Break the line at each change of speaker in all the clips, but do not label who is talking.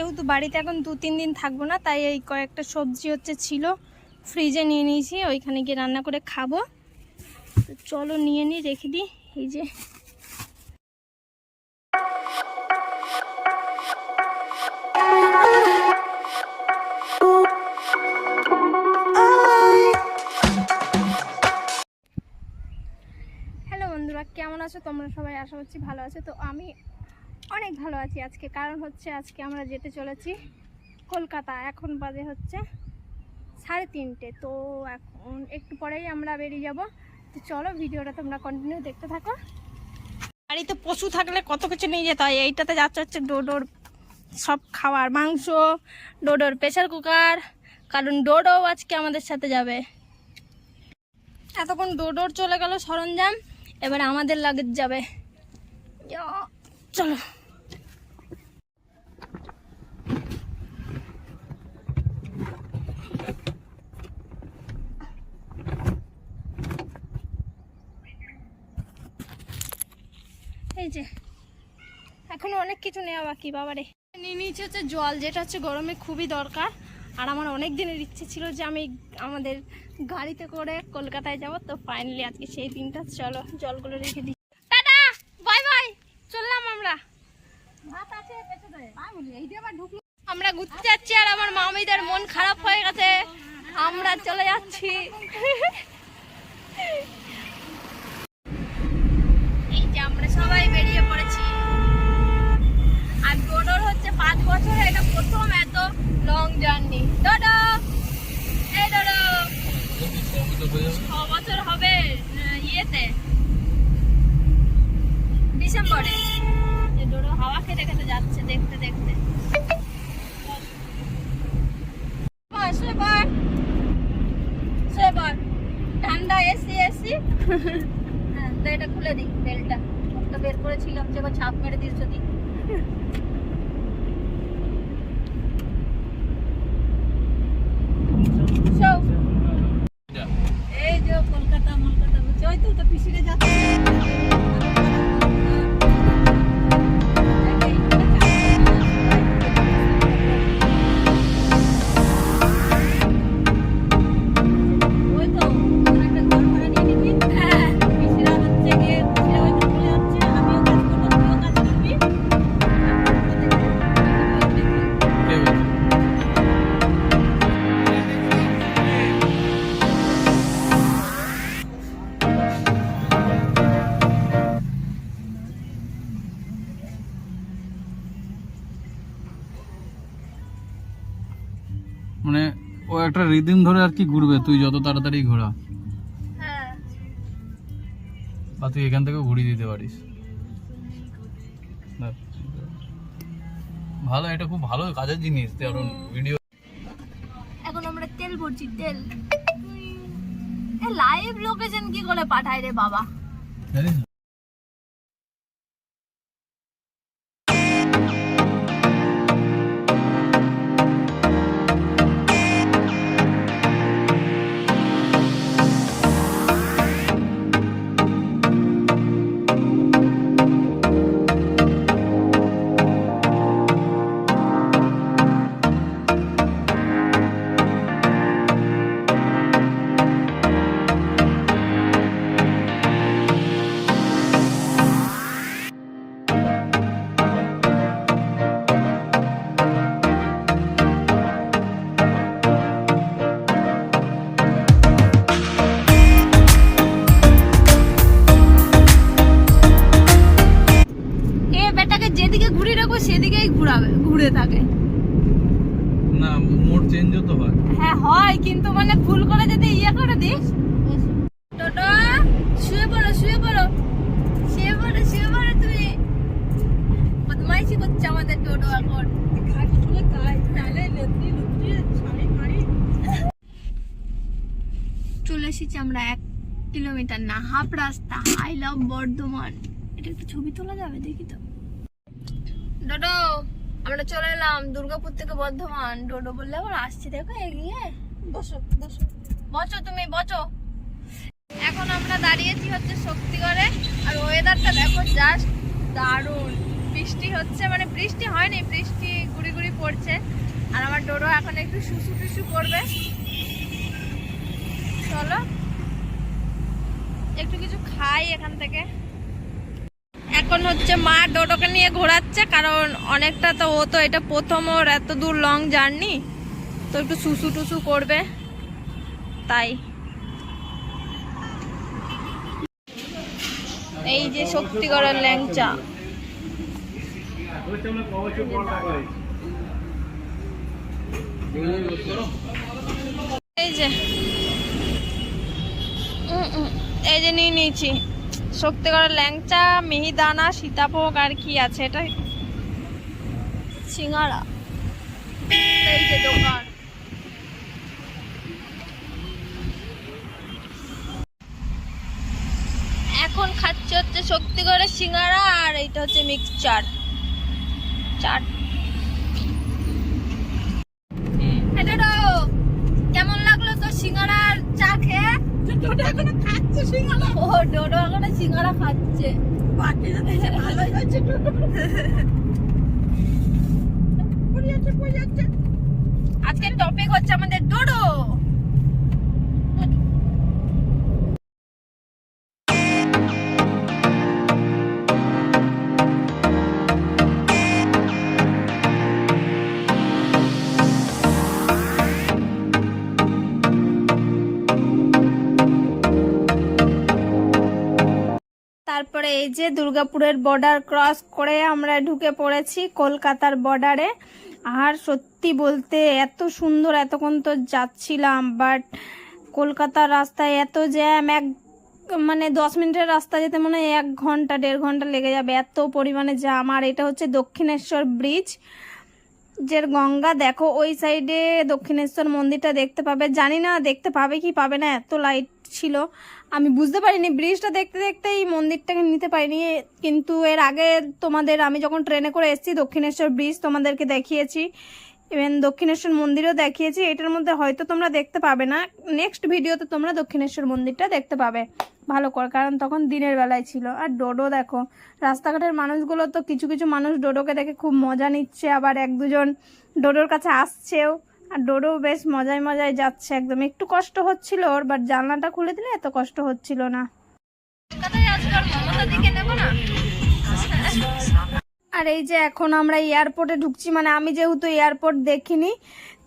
যেহেতু বাড়িতে এখন দু, তিন দিন থাকব না, তাই এই কয়েকটা সবজি হচ্ছে ছিল। ফ্রিজে নিয়ে নিয়েছি, ওইখানে গিয়ে রান্না করে খাব। তো চলো নিয়ে নিই রেখে দিই এই যে। হ্যালো বন্ধুরা, কেমন আছো? তোমরা সবাই আশা করছি ভালো আছো। তো আমি অনেক ভালো আছি আজকে। কারণ হচ্ছে আজকে আমরা যেতে চলেছি কলকাতা। এখন বাজে হচ্ছে সাড়ে তিনটে। তো এখন একটু পরেই আমরা বেরিয়ে যাব। তো চলো ভিডিওটা তোমরা কন্টিনিউ দেখতে থাকো। বাড়িতে পশু থাকলে কত কিছু নিয়ে যেতে হয়? এইটাতে যাচ্ছে হচ্ছে ডোডোর সব খাবার মাংস, ডোডোর প্রেশার কুকার, কারণ ডোডো আজকে আমাদের সাথে যাবে। এতক্ষণ ডোডোর চলে গেল সরঞ্জাম, এবার আমাদের লাগেজ যাবে। চলো। এই যে, এখনও অনেক কিছু নেওয়া বাকি, বাবারে। নিয়ে নিয়েছি হচ্ছে জল, যেটা হচ্ছে গরমে খুবই দরকার। আর আমার অনেক দিনের ইচ্ছে ছিল যে আমি আমাদের গাড়িতে করে কলকাতায় যাব, তো ফাইনালি আজকে সেই দিনটা, চলো, জলগুলো রেখে দিই। টাটা! বাই বাই চললাম আমরা। আমরা ঘুরতে যাচ্ছি আর আমার মামিদের মন খারাপ হয়ে গেছে। আমরা চলে যাচ্ছি এই যে আমরা সবাই বেরিয়ে পড়েছি আর ডোডোর হচ্ছে পাঁচ বছর এটা প্রথম এত লং জার্নি ডোডো এই ডোডো ছ বছর হবে আহ, ইয়েতে ডিসেম্বরে যে ডোডো হাওয়া খেতে খেতে যাচ্ছে দেখতে দেখতে বস, শুয়ে। শুয়ে। ঠান্ডা এসি এসি হ্যাঁ তো এটা খুলে দিই বেলটা বের করেছিলাম যে এবার ছাপ মেরে দিস যদি
মানে ও একটা রিদিম ধরে আর কি ঘুরবে তুই যত তাড়াতাড়ি ঘোরা।
হ্যাঁ
বা তুই এখান থেকে ঘুরিয়ে দিতে পারিস। ভালো এটা খুব ভালো কাজের জিনিস এখন ভিডিও
এখন আমরা তেল ভরছি তেল। লাইভ লোকেশন কি করে পাঠায় রে বাবা?
জানিস মোড চেঞ্জও তো হয়।
হ্যাঁ হয়, কিন্তু মানে ভুল করে যদি ইয়ে করে দিস। টোটো, শুয়ে পড়ো শুয়ে পড়ো। শুয়ে পড়ো শুয়ে পড়ো তুমি। বদমাইশি করছে আমাদের টোটো এখন। চলে এসেছি আমরা এক কিলোমিটার না হাফ রাস্তা। I love Bardhaman. এটা একটু ছবি তোলা যাবে, দেখি তো। ডোডো আমরা চলে এলাম দুর্গাপুর থেকে বর্ধমান। ডোডো বললে আবার আসছি দেখো এগিয়ে। বসো বসো। বসো তুমি বসো। এখন আমরা দাঁড়িয়েছি হচ্ছে শক্তিগড়ে আর ওয়েদারটা দেখো জাস্ট দারুণ। বৃষ্টি হচ্ছে মানে বৃষ্টি হয়নি বৃষ্টি গুড়ি গুড়ি পড়ছে। আর আমার ডোডো এখন একটু শুশু টুসু করবে। চলো। একটু কিছু খাই এখান থেকে। এখন হচ্ছে মা ডোডোকে নিয়ে ঘোরাচ্ছে, কারণ অনেকটা তো ও তো এটা প্রথম, ওর এত দূর লং জার্নি তো একটু শুশু টুসু করবে, তাই। এই যে শক্তিগড়ের ল্যাংচা। এই যে এই যে নিয়ে নিয়েছি। শক্তিগড়ের ল্যাংচা, মিহিদানা, সীতাভোগ আর কি আছে? এটা সিঙ্গারা। এখন খাচ্ছে হচ্ছে শক্তিগড়ের সিঙ্গারা আর এইটা হচ্ছে মিক্সচার। চাট। কেমন লাগল তো সিঙ্গারা চা খেয়ে? খাচ্ছে সিঙ্গারা। ও ডোডো এখনও সিঙ্গারা খাচ্ছে। ভালো হয়েছে আজকের টপিক হচ্ছে আমাদের ডোডো। তারপরে এই যে দুর্গাপুরের বর্ডার ক্রস করে আমরা ঢুকে পড়েছি কলকাতার বর্ডারে আর সত্যি বলতে এত সুন্দর এতক্ষণ তো যাচ্ছিলাম বাট কলকাতার রাস্তায় এত জ্যাম এক মানে দশ মিনিটের রাস্তা যেতে মনে হয় এক ঘণ্টা, দেড় ঘণ্টা লেগে যাবে। এত পরিমাণে জ্যাম আর এটা হচ্ছে দক্ষিণেশ্বর ব্রিজ যে গঙ্গা দেখো, ওই সাইডে দক্ষিণেশ্বর মন্দিরটা দেখতে পাবে। জানি না দেখতে পাবে কি পাবে না, এত লাইট ছিল। আমি বুঝতে পারিনি ব্রিজটা দেখতে দেখতে এই মন্দিরটাকে নিতে পারিনি। কিন্তু এর আগে তোমাদের, আমি যখন ট্রেনে করে এসেছি, দক্ষিণেশ্বর ব্রিজ তোমাদেরকে দেখিয়েছি। ইভেন দক্ষিণেশ্বর মন্দিরও দেখিয়েছি, এটার মধ্যে হয়তো তোমরা দেখতে পাবে না। নেক্সট ভিডিওতে তোমরা দক্ষিণেশ্বর মন্দিরটা দেখতে পাবে। ভালো করে, কারণ তখন দিনের বেলায় ছিল। আর ডোডো দেখো, রাস্তাঘাটের মানুষগুলো তো কিছু কিছু মানুষ ডোডোকে দেখে খুব মজা নিচ্ছে, আবার এক দুজন ডোডোর কাছে আসছেও। আর ডোডো বেশ মজায় মজায় যাচ্ছে, একদম। একটু কষ্ট হচ্ছিল ওর বাট জানলাটা খুলে দিলে এত কষ্ট হচ্ছিল না। কলকাতায় আজকাল মমতা দিকে নেব না? আর এই যে এখন আমরা এয়ারপোর্টে ঢুকছি মানে আমি যেহেতু এয়ারপোর্ট দেখিনি,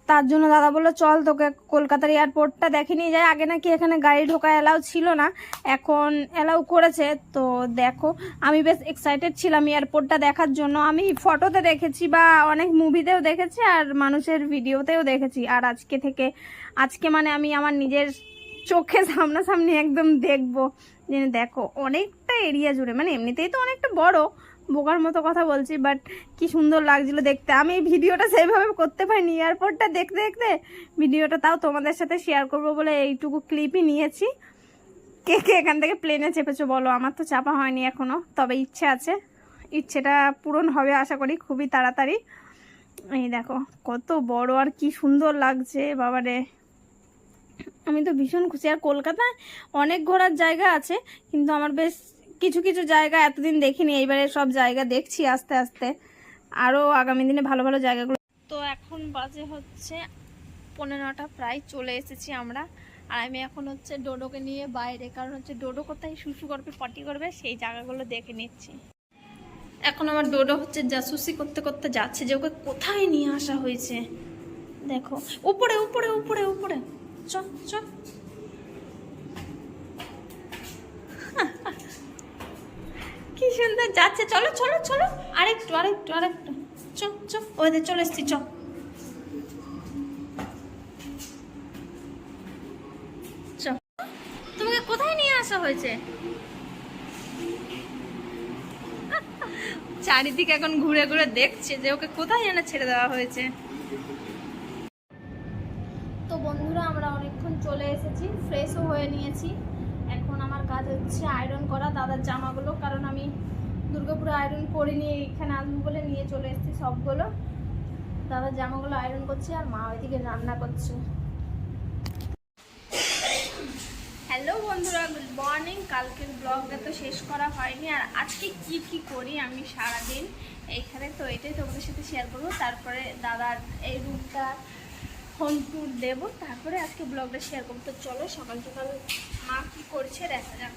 তার জন্য দাদা বলল, চল তোকে কলকাতার এয়ারপোর্টটা দেখিনি যায় আগে নাকি এখানে গাড়ি ঢোকা অ্যালাউ ছিল না, এখন অ্যালাউ করেছে। তো দেখো, আমি বেশ এক্সাইটেড ছিলাম এয়ারপোর্টটা দেখার জন্য। আমি ফটোতে দেখেছি বা অনেক মুভিতেও দেখেছি আর মানুষের ভিডিওতেও দেখেছি। আর আজকে থেকে, আজকে মানে আমি আমার নিজের চোখে সামনাসামনি একদম দেখব। যে দেখো, অনেকটা এরিয়া জুড়ে মানে এমনিতেই তো অনেকটা বড় বোকার মতো কথা বলছি বাট কি সুন্দর লাগছিল দেখতে। আমি ভিডিওটা সেইভাবে করতে পারিনি, এয়ারপোর্টটা দেখতে দেখতে ভিডিওটা তাও তোমাদের সাথে শেয়ার করব বলে এইটুকু ক্লিপই নিয়েছি। কে কে এখান থেকে প্লেনে চেপেছো বলো? আমার তো চাপা হয়নি এখনও, তবে ইচ্ছে আছে। ইচ্ছেটা পূরণ হবে আশা করি, খুবই তাড়াতাড়ি। এই দেখো, কত বড় আর কি সুন্দর লাগছে, বাবারে। আমি তো ভীষণ খুশি। আর কলকাতায় অনেক ঘোরার জায়গা আছে, কিন্তু আমার বেশ কিছু কিছু জায়গা এতদিন দেখিনি, এইবারে সব জায়গা দেখছি আস্তে আস্তে। আরও আগামী দিনে ভালো ভালো জায়গাগুলো। তো এখন বাজে হচ্ছে পনেরোটা, প্রায় চলে এসেছি আমরা। আর আমি এখন হচ্ছে ডোডোকে নিয়ে বাইরে, কারণ হচ্ছে ডোডো কোথায় শুশু করবে, পটি করবে, সেই জায়গাগুলো দেখে নিচ্ছি। এখন আমার ডোডো হচ্ছে জাসুসি করতে করতে যাচ্ছে যে ওকে কোথায় নিয়ে আসা হয়েছে? দেখো, উপরে উপরে উপরে উপরে। চ চ কি সুন্দর যাচ্ছে, চলো চলো চলো। আরেকটু আরেকটু আরেকটু। চ চ ওদের চলে এসছি, চ। তোমাকে কোথায় নিয়ে আসা হয়েছে? চারিদিকে এখন ঘুরে ঘুরে দেখছে যে ওকে কোথায় এনে ছেড়ে দেওয়া হয়েছে। তো বন্ধুরা, আমরা অনেকক্ষণ চলে এসেছি ফ্রেশও হয়ে নিয়েছি। কাজ হচ্ছে আয়রন করা, দাদার জামাগুলো, কারণ আমি দুর্গাপুরে আয়রন করিনি এখানে আসব বলে নিয়ে চলে এসেছি সবগুলো। দাদার জামাগুলো আয়রন করছে আর মা ওইদিকে রান্না করছে। হ্যালো বন্ধুরা গুড মর্নিং কালকের ব্লগটা তো শেষ করা হয়নি, আর আজকে কি কি করি আমি সারাদিন? এইখানে তো এটাই তোমাদের সাথে শেয়ার করব। তারপরে দাদার এই রুমটা হোম ট্যুর দেবো তারপরে আজকে ব্লগটা শেয়ার করব। তো চলো সকাল সকাল মা কি করছে দেখা যাক।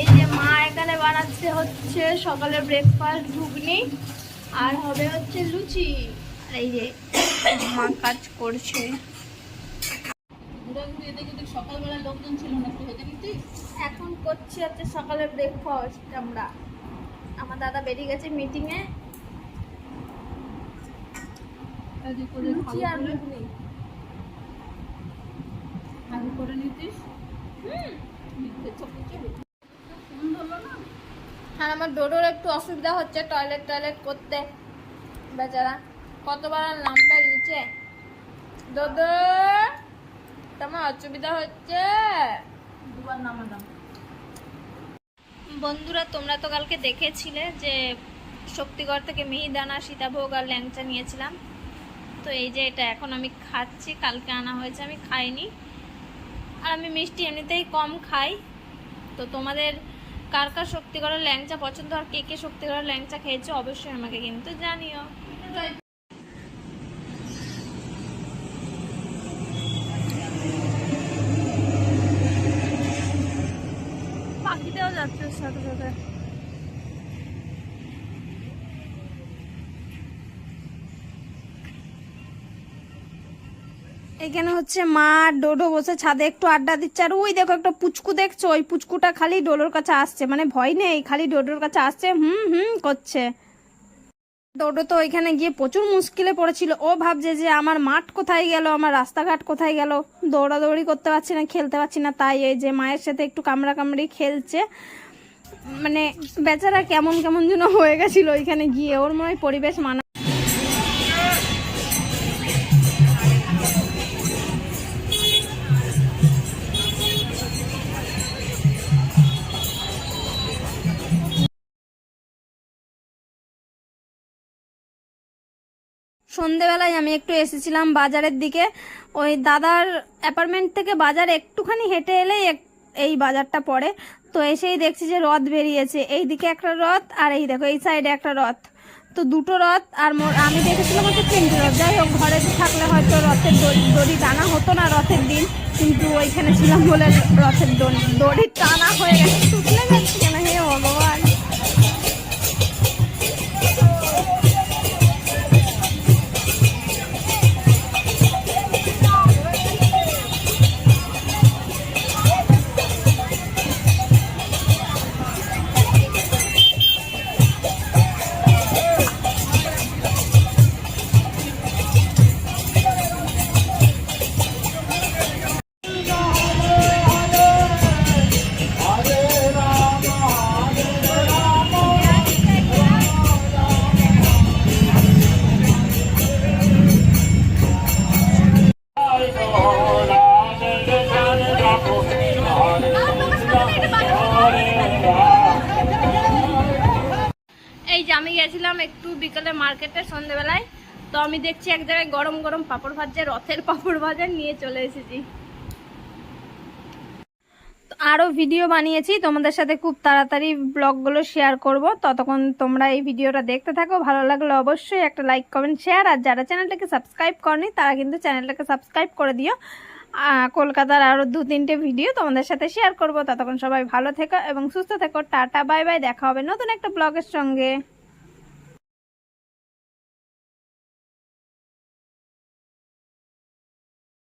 এই যে মা এখানে বানাচ্ছে হচ্ছে সকালে ব্রেকফাস্ট ঘুগনি আর হবে হচ্ছে লুচি। আর এই যে মা কাজ করছে।
সকালবেলা লোকজন ছিল না
এখন করছি হচ্ছে সকালে ব্রেকফাস্ট আমরা। আমার দাদা বেরিয়ে গেছে মিটিংয়ে
করে নিতিস?
আর আমার ডোডোর একটু অসুবিধা হচ্ছে টয়লেট টয়লেট করতে। বেচারা কতবার নামবে নিচে? ডোডো তোমার অসুবিধা হচ্ছে?
দুবার নামালাম।
বন্ধুরা তোমরা তো কালকে দেখেছিলে যে শক্তিগড় থেকে মিহিদানা সীতাভোগ আর ল্যাংচা নিয়েছিলাম। তো এই যে এটা এখন আমি খাচ্ছি, কালকে আনা হয়েছে, আমি খাইনি। আর আমি মিষ্টি এমনিতেই কম খাই। তো তোমাদের কার কার শক্তিগড়ের ল্যাংচা পছন্দ আর কে কে শক্তিগড়ের ল্যাংচা খেয়েছো অবশ্যই আমাকে কিন্তু জানিও। পাখিতেও যাচ্ছে সাথে সাথে। এখানে হচ্ছে মা ডোডো বসে ছাদে একটু আড্ডা দিচ্ছে। আর ওই দেখো একটা পুচকু দেখছ? ওই পুচকুটা খালি ডোডোর কাছে আসছে। মানে ভয় নেই, খালি ডোডোর কাছে আসছে, হুম হুম করছে। ডোডো তো ওইখানে গিয়ে প্রচুর মুশকিলে পড়েছিল। ও ভাবছে যে আমার মাঠ কোথায় গেল, আমার রাস্তাঘাট কোথায় গেল? দৌড়াদৌড়ি করতে পারছি না, খেলতে পারছি না। তাই এই যে মায়ের সাথে একটু কামড়া কামড়ি খেলছে। মানে বেচারা কেমন কেমন যেন হয়ে গেছিল ওইখানে গিয়ে। ওর মনে পরিবেশ মানা সন্ধেবেলায় আমি একটু এসেছিলাম বাজারের দিকে। ওই দাদার অ্যাপার্টমেন্ট থেকে বাজার একটুখানি হেঁটে এলেই এই বাজারটা পড়ে। তো এসেই দেখছি যে রথ বেরিয়েছে। এই দিকে একটা রথ আর এই দেখো, এই সাইডে একটা রথ। তো দুটো রথ আর আমি দেখেছিলাম হচ্ছে তিনটে রথ। যাই হোক, ঘরে থাকলে হয়তো রথের দড়ি দড়ি টানা হতো না রথের দিন। কিন্তু ওইখানে ছিলাম বলে রথের দড়ি দড়ি টানা হয়ে গেছে। মার্কেটে সন্ধেবেলায়। তো আমি দেখছি এক জায়গায় গরম গরম পাপড় ভাজছে, রথের পাপড় ভাজা নিয়ে চলে এসেছি। আরও ভিডিও বানিয়েছি, তোমাদের সাথে খুব তাড়াতাড়ি ব্লগগুলো শেয়ার করব। ততক্ষণ তোমরা এই ভিডিওটা দেখতে থাকো, ভালো লাগলে অবশ্যই একটা লাইক কমেন্ট শেয়ার আর যারা চ্যানেলটাকে সাবস্ক্রাইব করনি, তারা কিন্তু চ্যানেলটাকে সাবস্ক্রাইব করে দিও। কলকাতার আরও দু তিনটে ভিডিও তোমাদের সাথে শেয়ার করব। ততক্ষণ সবাই ভালো থেকো এবং সুস্থ থেকো। টাটা বাই বাই দেখা হবে নতুন একটা ব্লগের সঙ্গে।